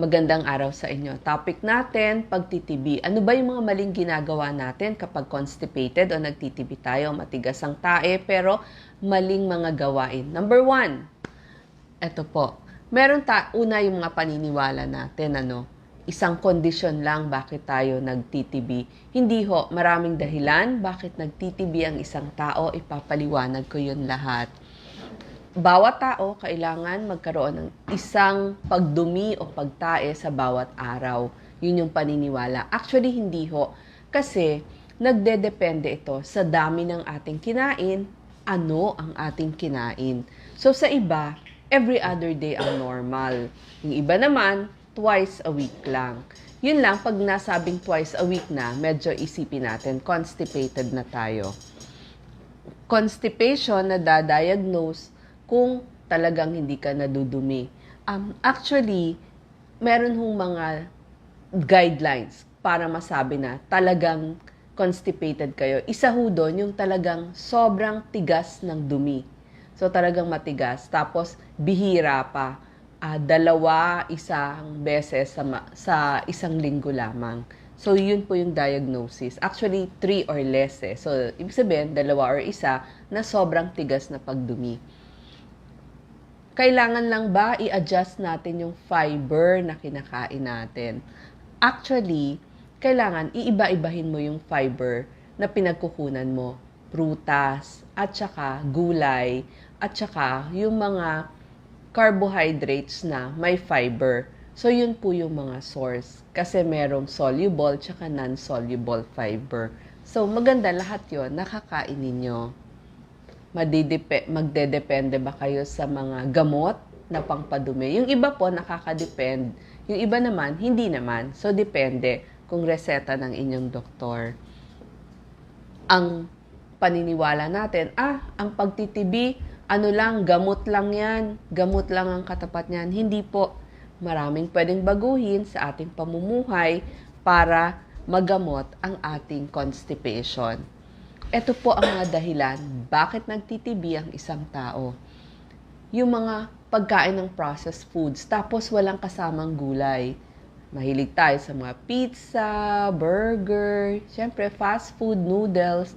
Magandang araw sa inyo. Topic natin, pagtitibi. Ano ba yung mga maling ginagawa natin kapag constipated o nagtitibi tayo, matigas ang tae, pero maling mga gawain? Number one, eto po. Meron ta, una yung mga paniniwala natin, ano, isang kondisyon lang bakit tayo nagtitibi. Hindi ho, maraming dahilan bakit nagtitibi ang isang tao, ipapaliwanag ko yun lahat bawat tao kailangan magkaroon ng isang pagdumi o pagtae sa bawat araw. Yun yung paniniwala. Actually, hindi ho. Kasi, nagdedepende ito sa dami ng ating kinain, ano ang ating kinain. So, sa iba, every other day ang normal. Yung iba naman, twice a week lang. Yun lang, pag nasabing twice a week na, medyo isipin natin, constipated na tayo. Constipation na dadiagnose kung talagang hindi ka nadudumi. Um, actually, meron hong mga guidelines para masabi na talagang constipated kayo. Isa ho doon yung talagang sobrang tigas ng dumi. So talagang matigas. Tapos bihira pa. Uh, dalawa, isang beses sa, sa isang linggo lamang. So, yun po yung diagnosis. Actually, three or less eh. So, ibig sabihin, dalawa or isa na sobrang tigas na pagdumi kailangan lang ba i-adjust natin yung fiber na kinakain natin? Actually, kailangan iiba-ibahin mo yung fiber na pinagkukunan mo. Prutas, at saka gulay, at saka yung mga carbohydrates na may fiber. So, yun po yung mga source. Kasi merong soluble, tsaka non-soluble fiber. So, maganda lahat yon nakakain ninyo madidepe, magdedepende ba kayo sa mga gamot na pangpadumi. Yung iba po nakakadepend, yung iba naman hindi naman. So depende kung reseta ng inyong doktor. Ang paniniwala natin, ah, ang pagtitibi, ano lang, gamot lang yan, gamot lang ang katapat niyan. Hindi po. Maraming pwedeng baguhin sa ating pamumuhay para magamot ang ating constipation. Ito po ang mga dahilan bakit nagtitibi ang isang tao. Yung mga pagkain ng processed foods, tapos walang kasamang gulay. Mahilig tayo sa mga pizza, burger, syempre fast food, noodles.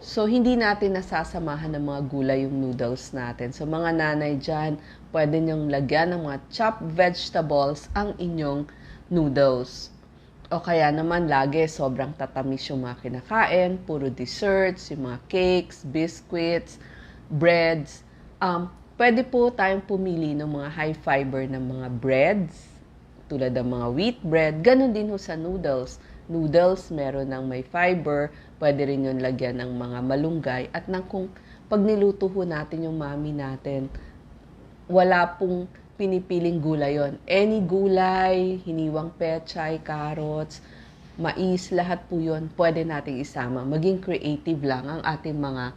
So, hindi natin nasasamahan ng mga gulay yung noodles natin. So, mga nanay dyan, pwede nyong lagyan ng mga chopped vegetables ang inyong noodles. O kaya naman lagi sobrang tatamis yung mga kinakain, puro desserts, yung mga cakes, biscuits, breads. Um, pwede po tayong pumili ng mga high fiber na mga breads, tulad ng mga wheat bread. Ganon din ho sa noodles. Noodles, meron ng may fiber, pwede rin yung lagyan ng mga malunggay. At nang kung pag niluto natin yung mami natin, wala pong pinipiling gulay yon. Any gulay, hiniwang pechay, carrots, mais, lahat po yon pwede nating isama. Maging creative lang ang ating mga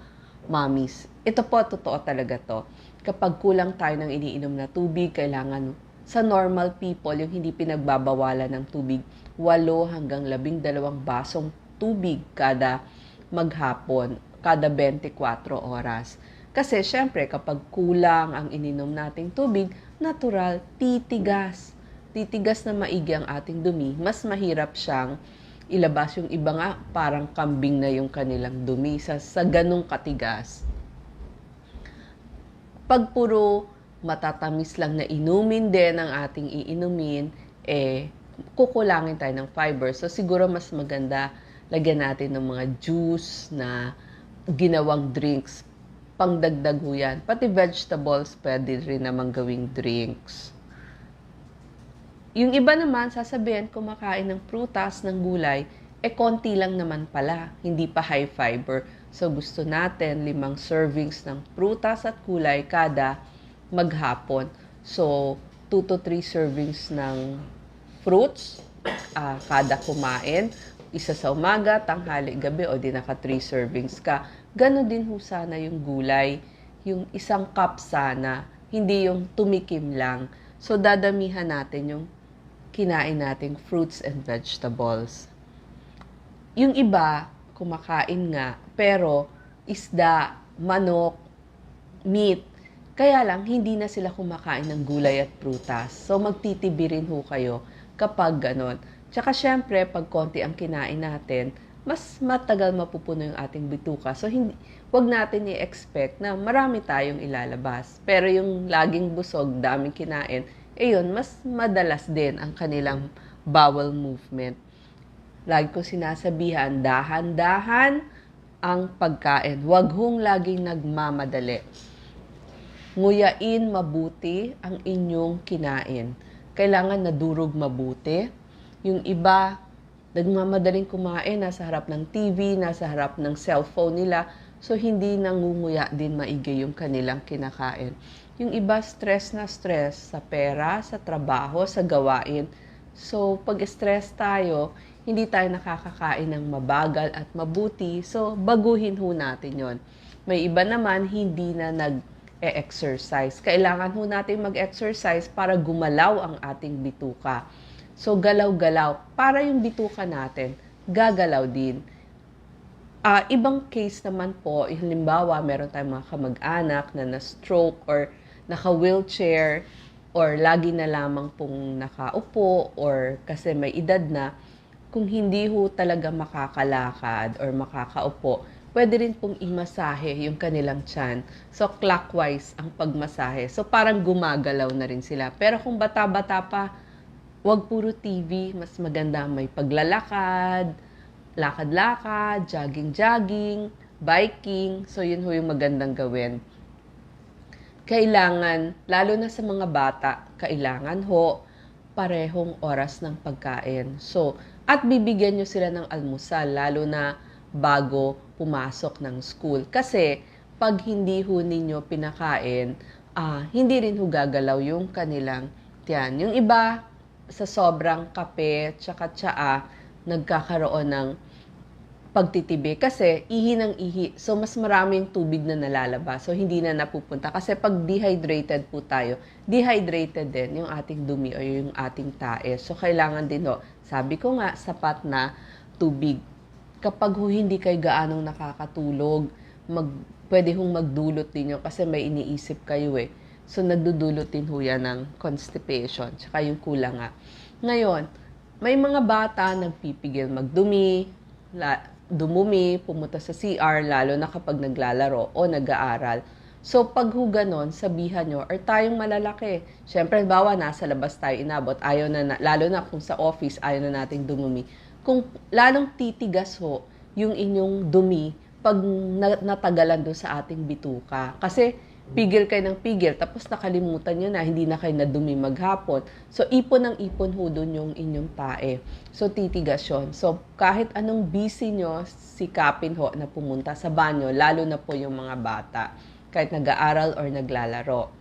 mommies. Ito po, totoo talaga to. Kapag kulang tayo ng iniinom na tubig, kailangan sa normal people, yung hindi pinagbabawalan ng tubig, 8 hanggang 12 basong tubig kada maghapon, kada 24 oras. Kasi syempre, kapag kulang ang ininom nating tubig, natural, titigas. Titigas na maigi ang ating dumi, mas mahirap siyang ilabas yung iba nga parang kambing na yung kanilang dumi sa, sa ganong katigas. Pag puro matatamis lang na inumin din ang ating iinumin, eh, kukulangin tayo ng fiber. So, siguro mas maganda lagyan natin ng mga juice na ginawang drinks pangdagdag ho yan. Pati vegetables, pwede rin naman gawing drinks. Yung iba naman, sasabihin, kumakain ng prutas, ng gulay, eh konti lang naman pala, hindi pa high fiber. So gusto natin limang servings ng prutas at gulay kada maghapon. So 2 to 3 servings ng fruits uh, kada kumain. Isa sa umaga, tanghali, gabi o di naka 3 servings ka Ganon din ho sana yung gulay, yung isang cup sana, hindi yung tumikim lang. So, dadamihan natin yung kinain nating fruits and vegetables. Yung iba, kumakain nga, pero isda, manok, meat, Kaya lang, hindi na sila kumakain ng gulay at prutas. So, magtitibi rin ho kayo kapag ganon. Tsaka syempre, pag konti ang kinain natin, mas matagal mapupuno yung ating bituka. So, hindi, wag natin i-expect na marami tayong ilalabas. Pero yung laging busog, daming kinain, eh yun, mas madalas din ang kanilang bowel movement. Lagi ko sinasabihan, dahan-dahan ang pagkain. Huwag hong laging nagmamadali. Nguyain mabuti ang inyong kinain. Kailangan nadurog mabuti. Yung iba, nagmamadaling kumain, nasa harap ng TV, nasa harap ng cellphone nila, so hindi nangunguya din maigi yung kanilang kinakain. Yung iba, stress na stress sa pera, sa trabaho, sa gawain. So, pag stress tayo, hindi tayo nakakakain ng mabagal at mabuti. So, baguhin ho natin yon. May iba naman, hindi na nag-exercise. Kailangan ho natin mag-exercise para gumalaw ang ating bituka. So, galaw-galaw. Para yung bituka natin, gagalaw din. Uh, ibang case naman po, halimbawa, meron tayong mga kamag-anak na na-stroke or naka-wheelchair or lagi na lamang pong nakaupo or kasi may edad na, kung hindi ho talaga makakalakad or makakaupo, pwede rin pong imasahe yung kanilang tiyan. So, clockwise ang pagmasahe. So, parang gumagalaw na rin sila. Pero kung bata-bata pa, Huwag puro TV, mas maganda may paglalakad, lakad-lakad, jogging-jogging, biking. So, yun ho yung magandang gawin. Kailangan, lalo na sa mga bata, kailangan ho parehong oras ng pagkain. So, at bibigyan nyo sila ng almusal, lalo na bago pumasok ng school. Kasi, pag hindi ho ninyo pinakain, uh, hindi rin ho gagalaw yung kanilang tiyan. Yung iba, sa sobrang kape tsaka tsaa, nagkakaroon ng pagtitibi kasi ihi ng ihi. So, mas maraming tubig na nalalabas. So, hindi na napupunta. Kasi pag dehydrated po tayo, dehydrated din yung ating dumi o yung ating tae. So, kailangan din ho, sabi ko nga, sapat na tubig. Kapag ho hindi kayo gaanong nakakatulog, mag, pwede hong magdulot din yun kasi may iniisip kayo eh So, nagdudulot din ho yan ng constipation, tsaka yung kulang nga. Ngayon, may mga bata nagpipigil magdumi, la, dumumi, pumunta sa CR, lalo na kapag naglalaro o nag-aaral. So, pag ho ganon, sabihan nyo, or tayong malalaki. Siyempre, bawa nasa labas tayo inabot, ayaw na, na, lalo na kung sa office, ayaw na nating dumumi. Kung lalong titigas ho, yung inyong dumi, pag natagalan doon sa ating bituka. Kasi, pigil kayo ng pigil, tapos nakalimutan nyo na, hindi na kayo nadumi maghapon. So, ipon ng ipon ho doon yung inyong tae. So, titigas yun. So, kahit anong busy nyo, sikapin ho na pumunta sa banyo, lalo na po yung mga bata, kahit nag-aaral or naglalaro.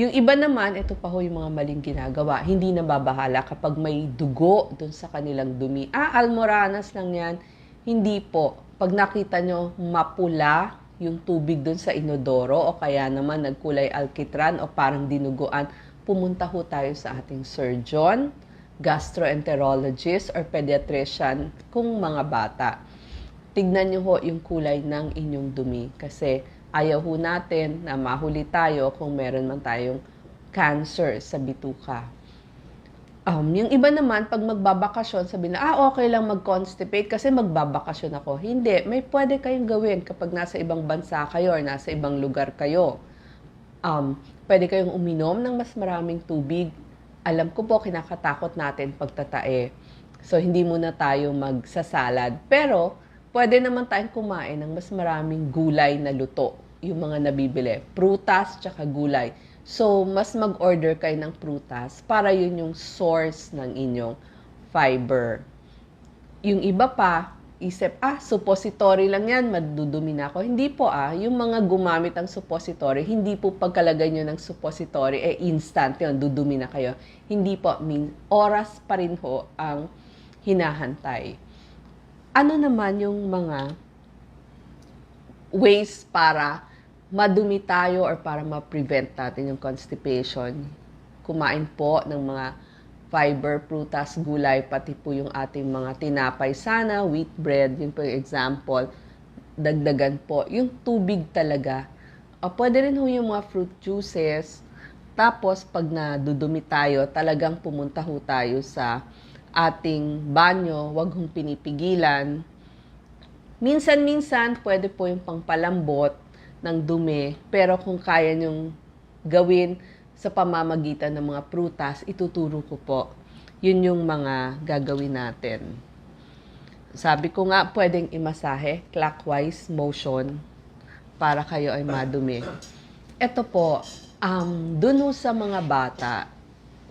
Yung iba naman, ito pa ho yung mga maling ginagawa. Hindi na babahala kapag may dugo doon sa kanilang dumi. Ah, almoranas lang yan. Hindi po. Pag nakita nyo mapula yung tubig dun sa inodoro o kaya naman nagkulay alkitran o parang dinuguan, pumunta ho tayo sa ating surgeon, gastroenterologist or pediatrician kung mga bata. Tignan nyo ho yung kulay ng inyong dumi kasi ayaw ho natin na mahuli tayo kung meron man tayong cancer sa bituka. Um, yung iba naman, pag magbabakasyon, sabi na, ah, okay lang mag-constipate kasi magbabakasyon ako. Hindi, may pwede kayong gawin kapag nasa ibang bansa kayo or nasa ibang lugar kayo. Um, pwede kayong uminom ng mas maraming tubig. Alam ko po, kinakatakot natin pagtatae. So, hindi muna tayo magsasalad. Pero, pwede naman tayong kumain ng mas maraming gulay na luto. Yung mga nabibili. Prutas, tsaka gulay So, mas mag-order kayo ng prutas para yun yung source ng inyong fiber. Yung iba pa, isip, ah, suppository lang yan, madudumi na ako. Hindi po ah, yung mga gumamit ng suppository, hindi po pagkalagay nyo ng suppository, eh instant yun, dudumi na kayo. Hindi po, mean, oras pa rin ho ang hinahantay. Ano naman yung mga ways para madumi tayo or para ma-prevent natin yung constipation, kumain po ng mga fiber, prutas, gulay, pati po yung ating mga tinapay sana, wheat bread, yun po yung example. Dagdagan po. Yung tubig talaga, O pwede rin ho yung mga fruit juices. Tapos, pag nadudumi tayo, talagang pumunta ho tayo sa ating banyo. Huwag hong pinipigilan. Minsan-minsan, pwede po yung pangpalambot ng dumi. Pero kung kaya nyong gawin sa pamamagitan ng mga prutas, ituturo ko po. Yun yung mga gagawin natin. Sabi ko nga, pwedeng imasahe, clockwise motion, para kayo ay madumi. Ito po, um, dun sa mga bata,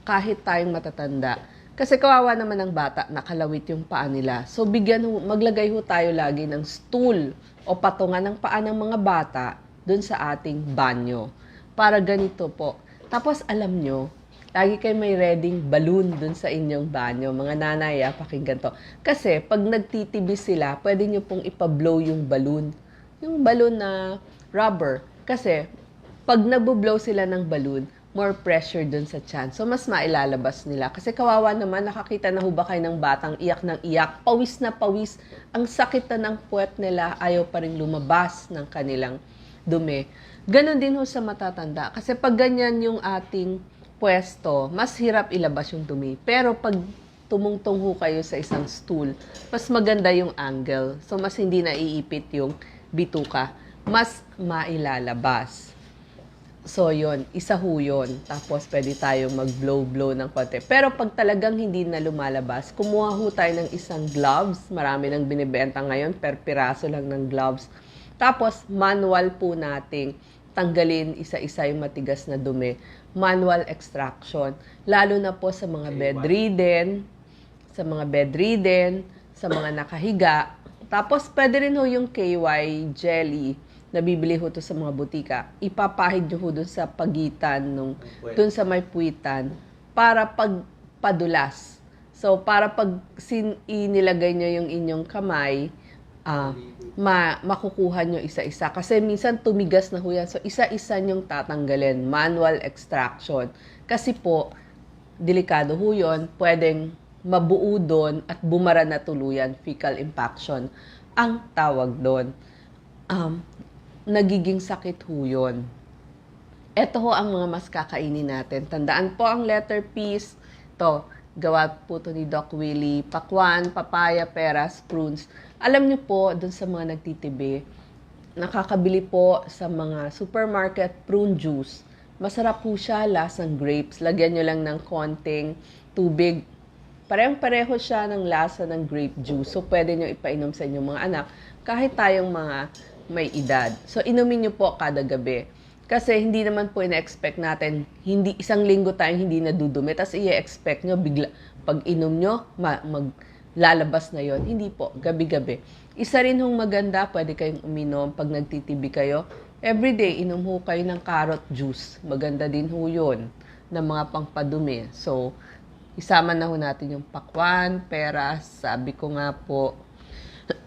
kahit tayong matatanda, kasi kawawa naman ng bata, nakalawit yung paa nila. So, bigyan ho, maglagay ho tayo lagi ng stool o patungan ng paa ng mga bata dun sa ating banyo. Para ganito po. Tapos, alam nyo, lagi kayo may reading balloon dun sa inyong banyo. Mga nanay, ah, pakinggan to. Kasi, pag nagtitibi sila, pwede nyo pong ipablow yung balloon. Yung balloon na rubber. Kasi, pag nagbo-blow sila ng balloon, more pressure dun sa tiyan. So, mas mailalabas nila. Kasi kawawa naman, nakakita na ho ba kayo ng batang iyak ng iyak, pawis na pawis, ang sakit na ng puwet nila, ayaw pa rin lumabas ng kanilang dumi. Ganon din ho sa matatanda. Kasi pag ganyan yung ating pwesto, mas hirap ilabas yung dumi. Pero pag tumungtong ho kayo sa isang stool, mas maganda yung angle. So, mas hindi naiipit yung bituka. Mas mailalabas. So, yon isa ho yun. Tapos, pwede tayong mag-blow-blow ng konti. Pero pag talagang hindi na lumalabas, kumuha ho tayo ng isang gloves. Marami nang binibenta ngayon, per piraso lang ng gloves. Tapos, manual po nating tanggalin isa-isa yung matigas na dumi. Manual extraction. Lalo na po sa mga bedridden, sa mga bedridden, sa mga nakahiga. Tapos, pwede rin ho yung KY jelly na bibili ho to sa mga butika. Ipapahid nyo ho dun sa pagitan nung, dun sa may puwitan para pagpadulas. So, para pag sin inilagay nyo yung inyong kamay, ah, ma makukuha nyo isa-isa. Kasi minsan tumigas na ho yan. So, isa-isa nyong tatanggalin. Manual extraction. Kasi po, delikado ho yun. Pwedeng mabuo doon at bumara na tuluyan. Fecal impaction ang tawag doon. Um, nagiging sakit ho yun. Ito ho ang mga mas kakainin natin. Tandaan po ang letter P's. To, gawa po to ni Doc Willie. Pakwan, papaya, peras, prunes. Alam niyo po, dun sa mga nagtitibi, nakakabili po sa mga supermarket prune juice. Masarap po siya, lasang grapes. Lagyan nyo lang ng konting tubig. Parehong-pareho siya ng lasa ng grape juice. So, pwede nyo ipainom sa inyong mga anak kahit tayong mga may edad. So, inumin nyo po kada gabi. Kasi hindi naman po ina-expect natin, hindi, isang linggo tayong hindi nadudumi, tapos i-expect nyo, bigla, pag inom nyo, ma, maglalabas na yon Hindi po, gabi-gabi. Isa rin hong maganda, pwede kayong uminom pag nagtitibi kayo. Everyday, inom ho kayo ng carrot juice. Maganda din ho yun, ng mga pangpadumi. So, isama na ho natin yung pakwan, peras, sabi ko nga po,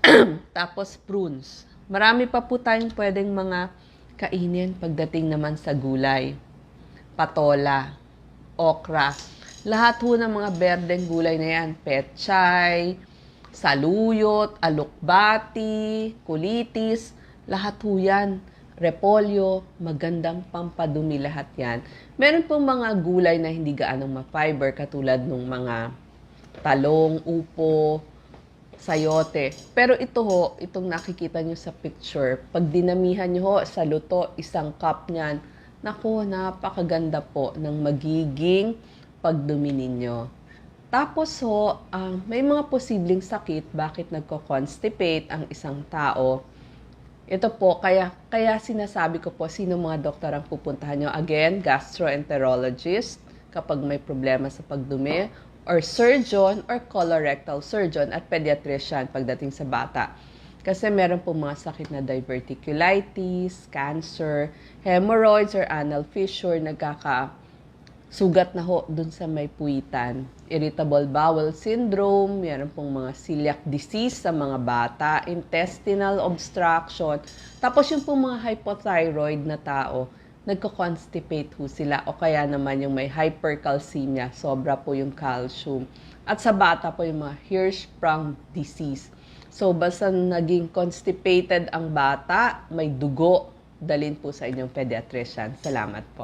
tapos prunes. Marami pa po tayong pwedeng mga kainin pagdating naman sa gulay. Patola, okra. Lahat ho ng mga berdeng gulay na yan. Petchay, saluyot, alukbati, kulitis. Lahat ho yan. Repolyo, magandang pampadumi lahat yan. Meron pong mga gulay na hindi gaanong ma-fiber katulad ng mga talong, upo, sayote. Pero ito ho, itong nakikita nyo sa picture, pag dinamihan nyo ho sa luto, isang cup niyan, naku, napakaganda po ng magiging pagdumi ninyo. Tapos ho, um, may mga posibleng sakit bakit nagko-constipate ang isang tao. Ito po, kaya, kaya sinasabi ko po, sino mga doktor ang pupuntahan nyo? Again, gastroenterologist, kapag may problema sa pagdumi, or surgeon or colorectal surgeon at pediatrician pagdating sa bata. Kasi meron po mga sakit na diverticulitis, cancer, hemorrhoids or anal fissure, nagkaka sugat na ho dun sa may puwitan. Irritable bowel syndrome, meron pong mga celiac disease sa mga bata, intestinal obstruction, tapos yung pong mga hypothyroid na tao, nagko-constipate ho sila o kaya naman yung may hypercalcemia, sobra po yung calcium. At sa bata po yung mga Hirschsprung disease. So, basta naging constipated ang bata, may dugo dalin po sa inyong pediatrician. Salamat po.